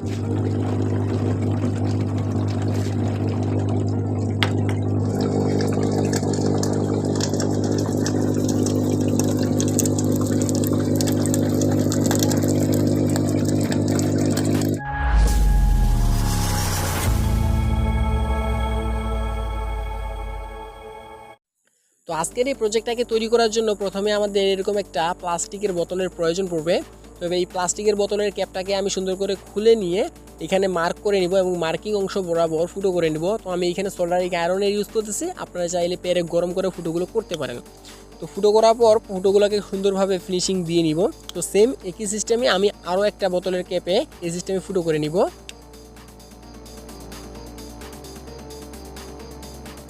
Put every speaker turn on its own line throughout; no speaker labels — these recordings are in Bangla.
তো আজকের এই প্রজেক্টটাকে তৈরি করার জন্য প্রথমে আমাদের এরকম একটা প্লাস্টিকের বোতলের প্রয়োজন পড়বে। তবে এই প্লাস্টিকের বোতলের ক্যাপটাকে আমি সুন্দর করে খুলে নিয়ে এখানে মার্ক করে নিব এবং মার্কিং অংশ বরাবর ফুটো করে নিব। তো আমি এখানে সোল্ডারিক আয়রনের ইউজ করতেছি। আপনারা চাইলে পেরে গরম করে ফুটোগুলো করতে পারেন। তো ফুটো করার পর ফুটোগুলোকে সুন্দরভাবে ফিনিশিং দিয়ে নিব। তো সেম একই সিস্টেমে আমি আরও একটা বোতলের ক্যাপে এই সিস্টেমে ফুটো করে নিব।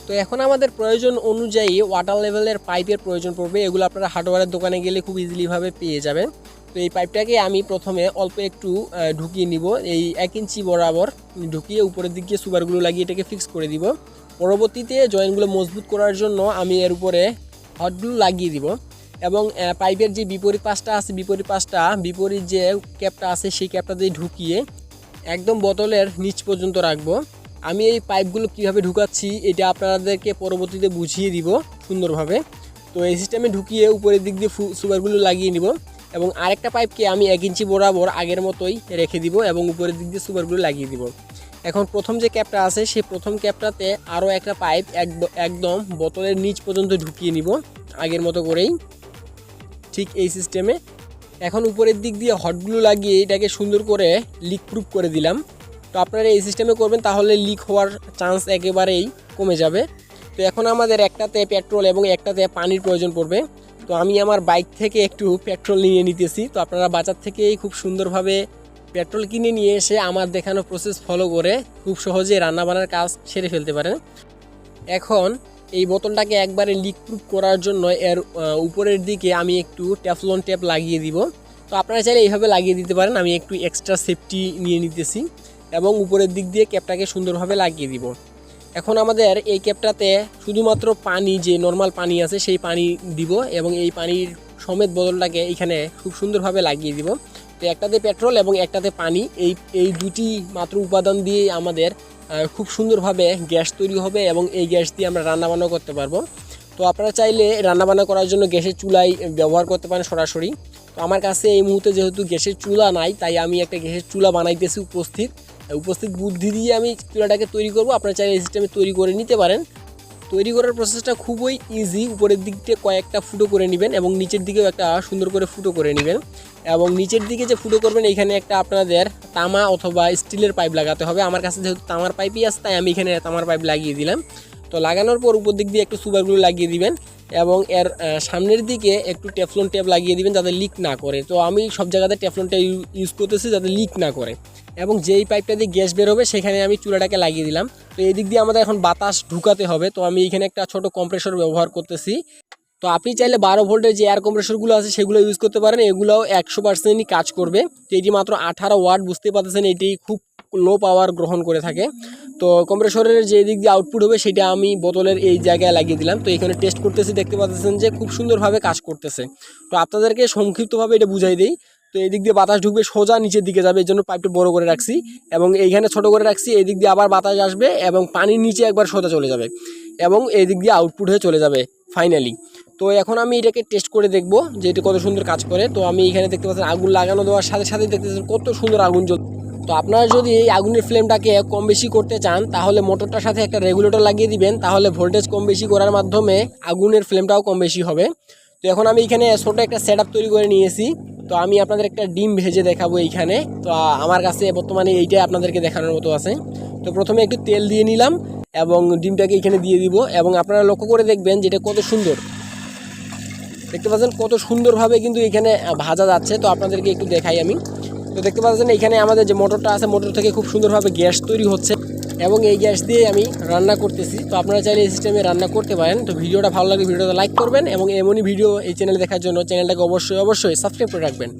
তো এখন আমাদের প্রয়োজন অনুযায়ী ওয়াটার লেভেলের পাইপের প্রয়োজন পড়বে। এগুলো আপনারা হার্ডওয়্যারের দোকানে গেলে খুব ইজিলিভাবে পেয়ে যাবেন। তো এই পাইপটাকে আমি প্রথমে অল্প একটু ঢুকিয়ে নিব। এই এক ইঞ্চি বরাবর ঢুকিয়ে উপরের দিকে সুবারগুলো লাগিয়ে এটাকে ফিক্স করে দিব। পরবর্তীতে জয়েন্টগুলো মজবুত করার জন্য আমি এর উপরে হটগুলো লাগিয়ে দিব এবং পাইপের যে বিপরীত পাশটা আছে, বিপরীত পাশটা, বিপরীত যে ক্যাপটা আছে, সেই ক্যাপটা দিয়ে ঢুকিয়ে একদম বোতলের নিচ পর্যন্ত রাখব। আমি এই পাইপগুলো কীভাবে ঢুকাচ্ছি, এটা আপনাদেরকে পরবর্তীতে বুঝিয়ে দিব সুন্দরভাবে। তো এই সিস্টেমে ঢুকিয়ে উপরের দিক দিয়ে সুপারগুলো লাগিয়ে নিব। এবং আরেকটা পাইপকে আমি এক ইঞ্চি বরাবর আগের মতোই রেখে দিব এবং উপরের দিক দিয়ে সুপারগুলো লাগিয়ে দিব। এখন প্রথম যে ক্যাপটা আছে, সেই প্রথম ক্যাপটাতে আরও একটা পাইপ একদ- একদম বোতলের নিচ পর্যন্ত ঢুকিয়ে নিব, আগের মতো করেই। ঠিক এই সিস্টেমে। এখন উপরের দিক দিয়ে হটগুলো লাগিয়ে এটাকে সুন্দর করে লিক প্রুফ করে দিলাম। তো আপনারা এই সিস্টেমে করবেন, তাহলে লিক হওয়ার চান্স একেবারেই কমে যাবে। তো এখন আমাদের একটাতে পেট্রোল এবং একটাতে পানির প্রয়োজন পড়বে। তো আমি আমার বাইক থেকে একটু পেট্রোল নিয়ে নিতেছি। তো আপনারা বাজার থেকেই খুব সুন্দরভাবে পেট্রোল কিনে নিয়ে এসে আমার দেখানো প্রসেস ফলো করে খুব সহজে রান্নাবান্নার কাজ সেরে ফেলতে পারেন। এখন এই বোতলটাকে একবারে লিক প্রুফ করার জন্য এর উপরের দিকে আমি একটু ট্যাফলন ট্যাপ লাগিয়ে দিব। তো আপনারা চাইলে এইভাবে লাগিয়ে দিতে পারেন। আমি একটু এক্সট্রা সেফটি নিয়ে নিতেছি এবং উপরের দিক দিয়ে ক্যাপটাকে সুন্দরভাবে লাগিয়ে দিব। এখন আমাদের এই ক্যাপটাতে শুধুমাত্র পানি, যে নর্মাল পানি আছে, সেই পানি দিব এবং এই পানির সমেত বদলটাকে এখানে খুব সুন্দরভাবে লাগিয়ে দিব। তো একটাতে পেট্রোল এবং একটাতে পানি, এই এই দুটি মাত্র উপাদান দিয়ে আমাদের খুব সুন্দরভাবে গ্যাস তৈরি হবে এবং এই গ্যাস দিয়ে আমরা রান্নাবান্না করতে পারব। তো আপনারা চাইলে রান্নাবান্না করার জন্য গ্যাসের চুলাই ব্যবহার করতে পারেন সরাসরি। তো আমার কাছে এই মুহূর্তে যেহেতু গ্যাসের চুলা নাই, তাই আমি একটা গ্যাসের চুলা বানাইতেছি উপস্থিত। উপস্থিত বুদ্ধি দিয়ে আমি চুলাটাকে তৈরি করব। আপনারা চাইলে এই সিস্টেমে তৈরি করে নিতে পারেন। তৈরি করার প্রসেসটা খুবই ইজি উপরের দিক দিয়ে কয়েকটা ফুটো করে নেবেন এবং নিচের দিকেও একটা সুন্দর করে ফুটো করে নেবেন। এবং নিচের দিকে যে ফুটো করবেন এখানে একটা আপনাদের তামা অথবা স্টিলের পাইপ লাগাতে হবে। আমার কাছে যেহেতু তামার পাইপই আছে, তাই আমি এখানে তামার পাইপ লাগিয়ে দিলাম। তো লাগানোর পর উপর দিক দিয়ে একটু সুপারগুলো লাগিয়ে দিবেন। এবং এর সামনের দিকে একটু টেফলন টেপ লাগিয়ে দিবেন যাতে লিক না করে। তো আমি সব জায়গাতে টেফলনটা ইউজ করতেছি যাতে লিক না করে। এবং যেই পাইপটা দিয়ে গ্যাস বের হবে, সেখানে আমি চুলাটাকে লাগিয়ে দিলাম। তো এই দিক দিয়ে আমাদের এখন বাতাস ঢুকাতে হবে। তো আমি এখানে একটা ছোট কম্প্রেসর ব্যবহার করতেছি। তো আপনি চাইলে বারো ভোল্টের যে এয়ার কম্প্রেসরগুলো আছে, সেগুলো ইউজ করতে পারেন। এগুলোও একশো পার্সেন্টই কাজ করবে। তো এটি মাত্র আঠারো ওয়াট বুঝতে পারতেছেন, এটি খুব লো পাওয়ার গ্রহণ করে থাকে। তো কম্প্রেসরের যে দিক দিয়ে আউটপুট হবে, সেটা আমি বোতলের এই জায়গায় লাগিয়ে দিলাম। তো এখানে টেস্ট করতেছি, দেখতে পাচ্ছেন যে খুব সুন্দরভাবে কাজ করতেছে। তো আপনাদেরকে সংক্ষিপ্তভাবে এটা বুঝাই দিই। তো এই দিক দিয়ে বাতাস ঢুকবে, সোজা নিচের দিকে যাবে, এই জন্য পাইপটা বড় করে রাখছি। এবং এইখানে ছোট করে রাখছি, এই দিক দিয়ে আবার বাতাস আসবে এবং পানির নিচে একবার সোজা চলে যাবে এবং এই দিক দিয়ে আউটপুট হয়ে চলে যাবে ফাইনালি তো এখন আমি এটাকে টেস্ট করে দেখব যে এটা কত সুন্দর কাজ করে। তো আমি এখানে দেখতে পাচ্ছি আগুন লাগানো দেওয়ার সাথে সাথে দেখতেছেন কত সুন্দর আগুন জ্বল তো আপনারা যদি এই আগুনের ফ্লেমটাকে কম বেশি করতে চান, তাহলে মোটরটার সাথে একটা রেগুলেটর লাগিয়ে দিবেন, তাহলে ভোল্টেজ কম বেশি করার মাধ্যমে আগুনের ফ্লেমটাও কম বেশি হবে। তো এখন আমি এখানে ছোট একটা সেট তৈরি করে নিয়েছি। তো আমি আপনাদের একটা ডিম ভেজে দেখাবো এইখানে। তো আমার কাছে বর্তমানে এইটাই আপনাদেরকে দেখানোর মতো আছে। তো প্রথমে একটু তেল দিয়ে নিলাম এবং ডিমটাকে এখানে দিয়ে দিব এবং আপনারা লক্ষ্য করে দেখবেন যেটা কত সুন্দর। দেখতে পাচ্ছেন কত সুন্দরভাবে কিন্তু এখানে ভাজা যাচ্ছে। তো আপনাদেরকে একটু দেখাই আমি। তো দেখতে পাচ্ছেন এখানে আমাদের যে মোটরটা আছে, মোটর থেকে খুব সুন্দরভাবে গ্যাস তৈরি হচ্ছে এবং এই গ্যাস দিয়ে আমি রান্না করতেছি। তো আপনারা চাইলে এই সিস্টেমে রান্না করতে পারেন। তো ভিডিওটা ভালো লাগলে ভিডিওটা লাইক করবেন এবং এমনই ভিডিও এই চ্যানেলে দেখার জন্য চ্যানেলটাকে অবশ্যই অবশ্যই সাবস্ক্রাইব করে রাখবেন।